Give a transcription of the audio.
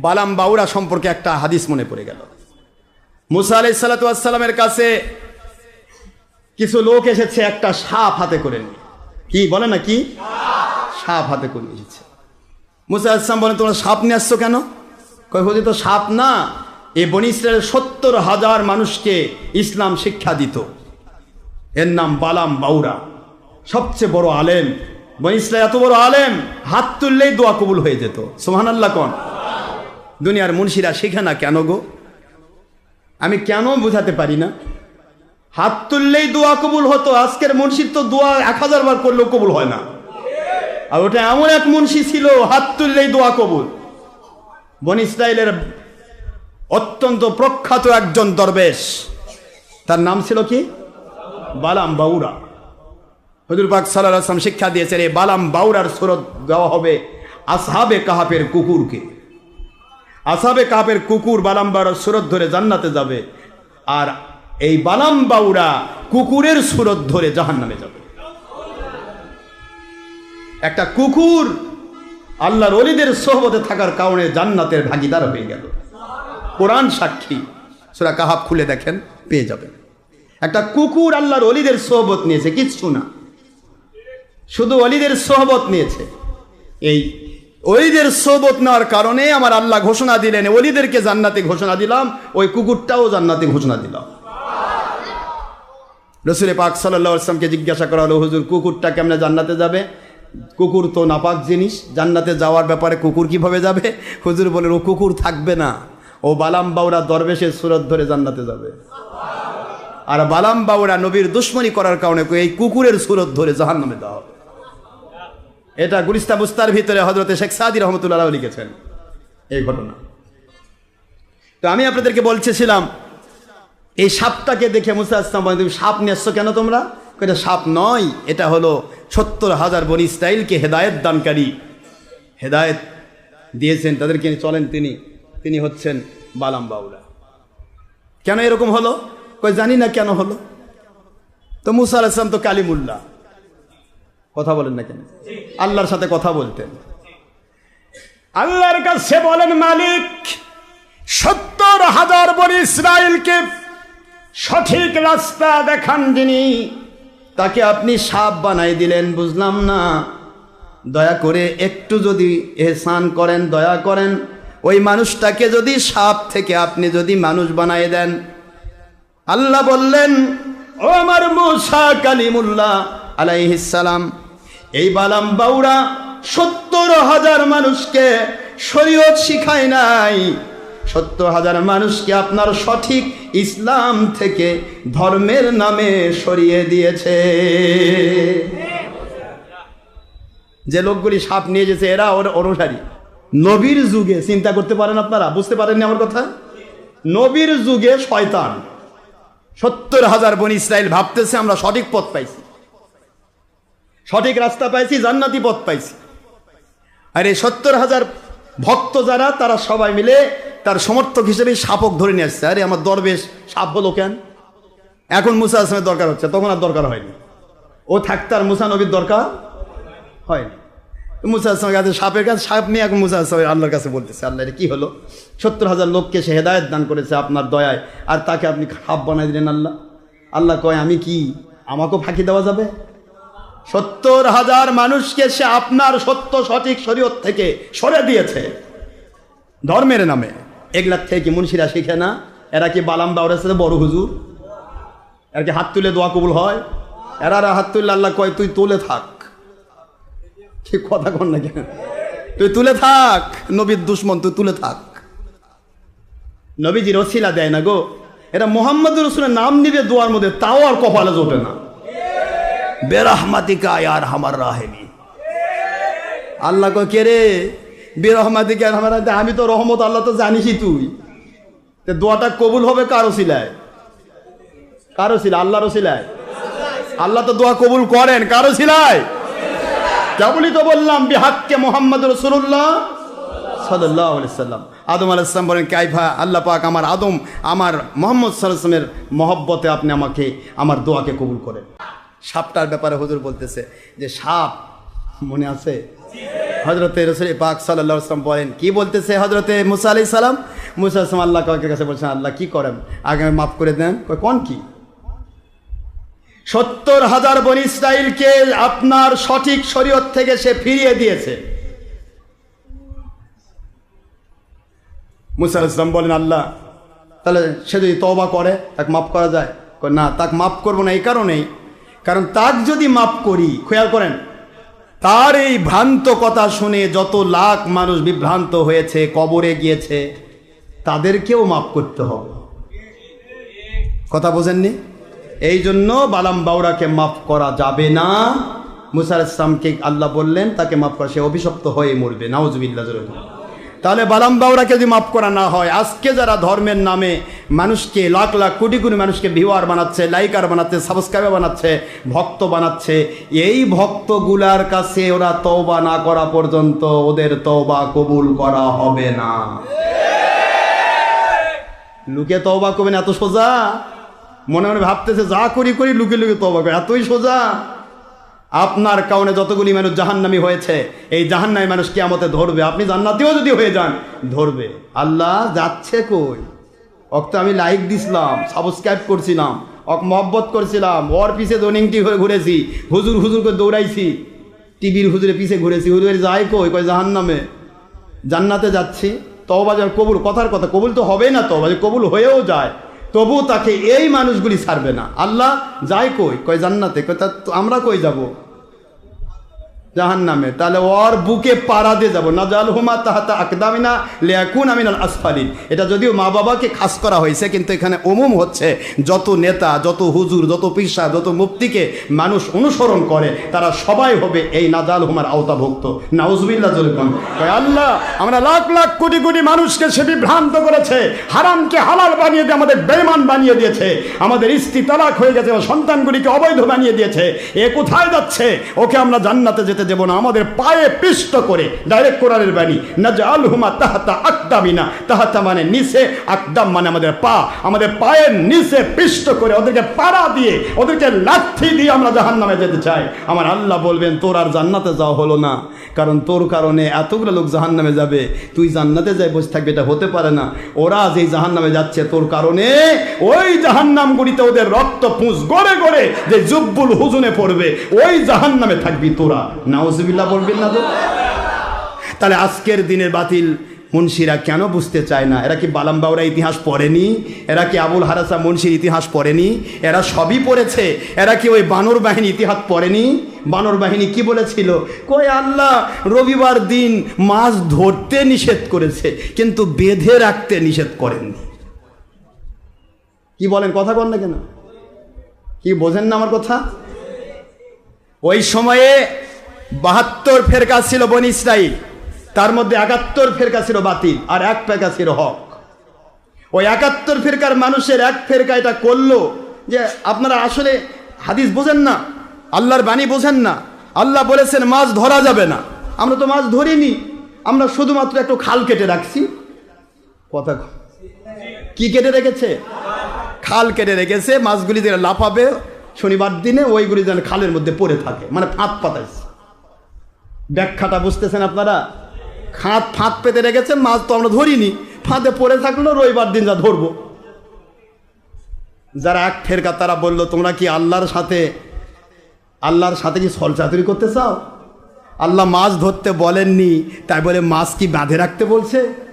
বালাম বাউরা সম্পর্কে একটা হাদিস মনে পড়ে গেল। মুসা আলাই সাল্লাতামের কাছে কিছু লোক এসেছে একটা সাপ হাতে করে নিয়ে। কি বলে না কি? সাপ হাতে করে এসেছে। মুসা ইসলাম বলেন তোমরা সাপ নিয়ে আসছো কেন? কয়, হুজুর, তো সাপ না। এ বনি ইসরায়েলের সত্তর হাজার মানুষকে ইসলাম শিক্ষা দিত। এর নাম বালাম বাউরা সবচেয়ে বড় আলেম। বনি ইসরায়েল এত বড় আলেম, হাত তুললেই দোয়া কবুল হয়ে যেত। সোহান আল্লাহ কন। দুনিয়ার মুন্সিরা শেখে না কেন গো? আমি কেন বোঝাতে পারি না? হাত তুললেই দোয়া কবুল হতো, আজকের মুন্সির তো দোয়া এক হাজার বার করলেও কবুল হয় না। আর ওটা এমন এক মুন্সি ছিল, হাত তুললেই দোয়া কবুল। বন ইসরায়েলের অত্যন্ত প্রখ্যাত একজন দরবেশ, তার নাম ছিল কি? বালাম বাউরা। হজুর পাক সাল্লাহ আসলাম শিক্ষা দিয়েছেন এই বালাম বাউরার সুরত দেওয়া হবে আসহাবে কাহাপের কুকুরকে। আসাবে কাপের কুকুর বালাম বাউরার সুরত ধরে জান্নাতে যাবে। আর এই বালাম বাউরা কুকুরের সুরত ধরে জাহান নামে যাবে। একটা কুকুর আল্লাহর অলিদের সোহবতে থাকার কারণে জান্নাতের ভাগিদার হয়ে গেল। কোরআন সাক্ষী সেটা কাহাব খুলে দেখেন, পেয়ে যাবেন। একটা কুকুর আল্লাহর অলিদের সোহবত নিয়েছে, কিচ্ছু না। শুধু অলিদের সোহবত নিয়েছে। এই অলিদের সোহবত নেওয়ার কারণে আমার আল্লাহ ঘোষণা দিলেন, ওলিদেরকে জান্নাতে ঘোষণা দিলাম, ওই কুকুরটাও জান্নাতে ঘোষণা দিলাম। রসুল পাক সাল্লাহ আসলামকে জিজ্ঞাসা করা হলো, হুজুর, কুকুরটা কেমনে জান্নাতে যাবে? কুকুর তো নাপাক জিনিস, জান্নাতে যাওয়ার ব্যাপারে কুকুর কীভাবে যাবে? হুজুর বলেন, ও কুকুর থাকবে না, ও বালাম বাউরা দরবেশের সুরত ধরে জান্নাতে যাবে। আর বালাম বাউরা নবীর দুশ্মনী করার কারণে এই কুকুরের সুরত ধরে জাহান্নামে দেওয়া হবে। এটা গুলিস্তা বুস্তার ভিতরে হজরতে শেখ সাদি রহমতুল্লাহ লিখেছেন এই ঘটনা। তো আমি আপনাদেরকে বলছিলাম এই সাপটাকে দেখে মুসা তুমি সাপ নিয়ে কেন তোমরা? এটা সাপ নয়, এটা হলো সত্তর হাজার বনি ইসরাইলকে হেদায়েত দানকারী। হেদায়েত দিয়েছেন তাদেরকে চলেন তিনি তিনি হচ্ছেন বালাম বাউলা। কেন এরকম হলো? কই জানি না কেন হলো। তো মুসা আল ইসলাম তো কালিমুল্লাহ। কথা বলেন না কেন? আল্লাহর সাথে কথা বলতেন। আল্লাহর কাছে বলেন মালিক সত্তর হাজার বনি ইসরায়েলকে সঠিক রাস্তা দেখান যিনি। তাকে আপনি সাপ বানাই দিলেন বুঝলাম না। দয়া করে একটু যদি এহসান করেন দয়া করেন। ওই মানুষটাকে যদি সাপ থেকে আপনি যদি মানুষ বানাই দেন। আল্লাহ বললেন ও আমার মুসা কালিমুল্লাহ আলাইহিসালাম এই বালাম বাউরা সত্তর হাজার মানুষকে শরীয়ত শিখায় নাই। সত্তর হাজার মানুষকে আপনার সঠিক ইসলাম থেকে ধর্মের নামে সরিয়ে দিয়েছে। যে লোকগুলি সাপ নিয়ে যেছে, এরা ওর অনুসারী। নবীর যুগে, চিন্তা করতে পারেন আপনারা, বুঝতে পারেননি আমার কথা? নবীর যুগে শয়তান। সত্তর হাজার বন ইসরায়েল ভাবতেছে, আমরা সঠিক পথ পাইছি। সঠিক রাস্তা পাইছি, জান্নাতি পথ পাইছি। আর এই সত্তর হাজার ভক্ত যারা, তারা সবাই মিলে তার সমর্থক হিসেবে সাপক ধরে নিয়ে আসছে। আরে আমার দরবেশ সাপ হলো কেন? এখন মুসা আসলামের দরকার হচ্ছে, তখন আর দরকার হয়নি। ও থাকতে আর মুসা নবীর দরকার হয়নি। মুসা আসলামের কাছে সাপের কাছে সাপ নিয়ে এখন মুসা আসলামের আল্লাহর কাছে বলতেছে, আল্লাহ, এটা কি হলো? সত্তর হাজার লোককে সে হেদায়ত দান করেছে আপনার দয়ায়, আর তাকে আপনি সাপ বানাই দিলেন আল্লাহ। আল্লাহ কয়, আমি কি? আমাকেও ফাঁকি দেওয়া যাবে? সত্তর হাজার মানুষকে সে আপনার সত্য, সঠিক শরীয়ত থেকে সরে দিয়েছে। ধর্মের নামে। এগুলার থেকে কি মুন্সিরা শিখে না? এরা কি বালাম বাউরের সাথে বড় হুজুর? এরা কি হাত তুলে দোয়া কবুল হয়? এরা হাত তুললে আল্লাহ কয়, তুই তুলে থাক। ঠিক কথা কর না কেন? তুই তুলে থাক, নবীর দুশ্মন, তুই তুলে থাক। নবীজি রসিলা দেয় না গো। এটা মোহাম্মদ রসুলের নাম নিবে দোয়ার মধ্যে তাও আর কপালে জোটে না। বেরহমাতিকা আর হামার রাহেমি। আল্লাহ কে রে? বেরহমাতিকা হামার আমি তো রহমত, আল্লাহ তো জানিসই তুই। দোয়াটা কবুল হবে কারও শিলায় কারও সিলায় আল্লাহরও শিলায় আল্লাহ তো দোয়া কবুল করেন, কারও সিলায় কেবলই তো বললাম, বিহাক্কে মোহাম্মদ রসুল্লাহ সাল্লাহ সাল্লাম। আদম আলাইসলাম বলেন, কাইফা, আল্লাহ পাক আমার আদম, আমার মোহাম্মদ সাল্লামের মহব্বতে আপনি আমাকে, আমার দোয়াকে কবুল করেন। সাপটার ব্যাপারে হুজুর বলতেছে যে সাপ, মনে আছে? হজরতে রসুল পাক সাল্লাহ বলেন, কি বলতেছে হজরতে মুসা আলি সালাম? মুসা আসলাম আল্লাহ কাকের কাছে বলছেন, আল্লাহ, কি করেন? আগে আমি মাফ করে দেন। কোন কি? সত্তর হাজার বনি ইসরাইলকে আপনার সঠিক শরীয়ত থেকে সে ফিরিয়ে দিয়েছে। মুসা ইসলাম বলেন, আল্লাহ, তাহলে সে যদি তওবা করে, তাকে মাফ করা যায়? না, তাকে মাফ করব না, এই কারণেই কারণ তাক যদি মাফ করি, খেয়াল করেন, তার এই ভ্রান্ত কথা শুনে যত লাখ মানুষ বিভ্রান্ত হয়েছে, কবরে গিয়েছে, তাদেরকেও মাফ করতে হবে। কথা বোঝেননি? এই জন্য বালাম বাউরাকে মাফ করা যাবে না। মুসার ইসলামকে আল্লাহ বললেন, তাকে মাফ করা, সে অভিশপ্ত হয়ে মরবে। নাউজবিল্লা তাহলে বালাম বাউরাকে যদি মাফ করা না হয়। আজকে যারা ধর্মের নামে মানুষকে, লাখ লাখ কোটি কোটি মানুষকে ভিউয়ার বানাচ্ছে, লাইকার বানাচ্ছে, সাবস্ক্রাইবার বানাচ্ছে, ভক্ত বানাচ্ছে, এই ভক্তগুলার কাছে ওরা তওবা না করা পর্যন্ত ওদের তওবা কবুল করা হবে না। লুকে তওবা করবেন এত সোজা? মনে মনে ভাবতেছে, যা করি করি, লুকে লুকে তওবা করে, এতই সোজা? আপনার কারণে যতগুলি মানুষ জাহান্নামি হয়েছে, এই জাহান্নামী মানুষ কিয়ামতে ধরবে। আপনি জান্নাতিও যদি হয়ে যান, ধরবে। আল্লাহ যাচ্ছে কই? অক্ত আমি লাইক দিছিলাম সাবস্ক্রাইব করছিলাম অক মহব্বত করছিলাম ওর পিছে দনিংটি হয়ে ঘুরেছি, হুজুর হুজুর করে দৌড়াইছি, টিভির হুজুরে পিছে ঘুরেছি, হুজুরের যাই কই? কই জাহান্নামে। জান্নাতে যাচ্ছি তবা কবুল, কথার কথা, কবুল তো হবে না তবা কবুল হয়েও যায়। তবু তাকে এই মানুষগুলি ছাড়বে না। আল্লাহ যাই কই, কয় জান্নাতে, কয় তা আমরা কই যাব? জাহান নামে তাহলে ওর বুকে পাড়া দিয়ে যাব। না জাল হুমা তাহাতা আকদামিনা লেয়াকুন আমিনাল আসফালিন। এটা যদিও মা বাবাকে খাস করা হয়েছে, কিন্তু এখানে অমুম হচ্ছে। যত নেতা, যত হুজুর, যত পিসা যত মুক্তিকে মানুষ অনুসরণ করে, তারা সবাই হবে এই নাজাল হুমার আওতাভুক্ত নাউজবিল্লা জলিকন আল্লাহ, আমরা লাখ লাখ কোটি কোটি মানুষকে সে বিভ্রান্ত করেছে। হারামকে হালাল বানিয়ে দিয়ে, আমাদের বেমান বানিয়ে দিয়েছে। আমাদের স্ত্রী তালাক হয়ে গেছে, সন্তানগুলিকে অবৈধ বানিয়ে দিয়েছে। এ কোথায় যাচ্ছে? ওকে আমরা জান্নাতে যেতে দেবো না আমাদের পায়ে পিষ্ট করে ডাইরেক্ট কোরআনের বাণী না আল হুমা তাহাতা আকদামিনা তাহাতা মানে নিচে আকদাম মানে আমাদের পা। আমাদের পায়ের নিচে পিষ্ট করে ওদেরকে পাড়া দিয়ে, ওদেরকে লাথি দিয়ে আমরা জাহান নামে যেতে চাই। আমার আল্লাহ বলবেন, তোর আর জান্নাতে যাওয়া হলো না। কারণ তোর কারণে এতগুলো লোক জাহান নামে যাবে। তুই জান্নাতে যাই বসে থাকবে, এটা হতে পারে না। ওরা যেই জাহান নামে যাচ্ছে, তোর কারণে ওই জাহান নামগুলিতে ওদের রক্ত পুঁজ গড়ে গড়ে যে জুব্বুল হুজুনে পড়বে, ওই জাহান নামে থাকবি তোরা। নাউজবিল্লাহ বলবেন না তো? তাহলে আজকের দিনের বাতিল মুন্সিরা কেন বুঝতে চায় না? এরা কি বালামবাউরা ইতিহাস পড়েনি? এরা কি আবুল হারাসা মুন্সির ইতিহাস পড়েনি? এরা সবই পড়েছে। এরা কি ওই বানর বাহিনী ইতিহাস পড়েনি? বানর বাহিনী কি বলেছিল? কই আল্লাহ, রবিবার দিন মাছ ধরতে নিষেধ করেছে, কিন্তু বেঁধে রাখতে নিষেধ করেননি। কি বলেন, কথা বল না কেন? কি বোঝেন না আমার কথা? ওই সময়ে বাহাত্তর ফেরকা ছিল বন তার মধ্যে একাত্তর ফেরকা ছিল বাতিল আর এক ফেরকা ছিল হক। ওই একাত্তর ফেরকার মানুষের এক ফেরকা এটা করল যে আপনারা আসলে হাদিস বোঝেন না, আল্লাহর বাণী বোঝেন না, আল্লাহ বলেছেন মাছ ধরা যাবে না। আমরা তো মাছ ধরিনি, আমরা শুধুমাত্র একটু খাল কেটে রাখছি। কথা। কি কেটে রেখেছে? খাল কেটে রেখেছে, মাছগুলি যেন লাফাবে, শনিবার দিনে ওইগুলি যেন খালের মধ্যে পড়ে থাকে মানে ফাঁদ পাতাইছে। ব্যাখ্যাটা বুঝতেছেন আপনারা? খাঁত ফাঁদ পেতে রেখেছে মাছ তো আমরা ধরিনি। ফাঁদে পড়ে থাকল রবিবার দিন যা ধরবো। যারা এক ফেরকা, তারা বলল, তোমরা কি আল্লাহর সাথে আল্লাহর সাথে কি সল চাতুরি করতে চাও? আল্লাহ মাছ ধরতে বলেননি, তাই বলে মাছ কি বাঁধে রাখতে বলছে?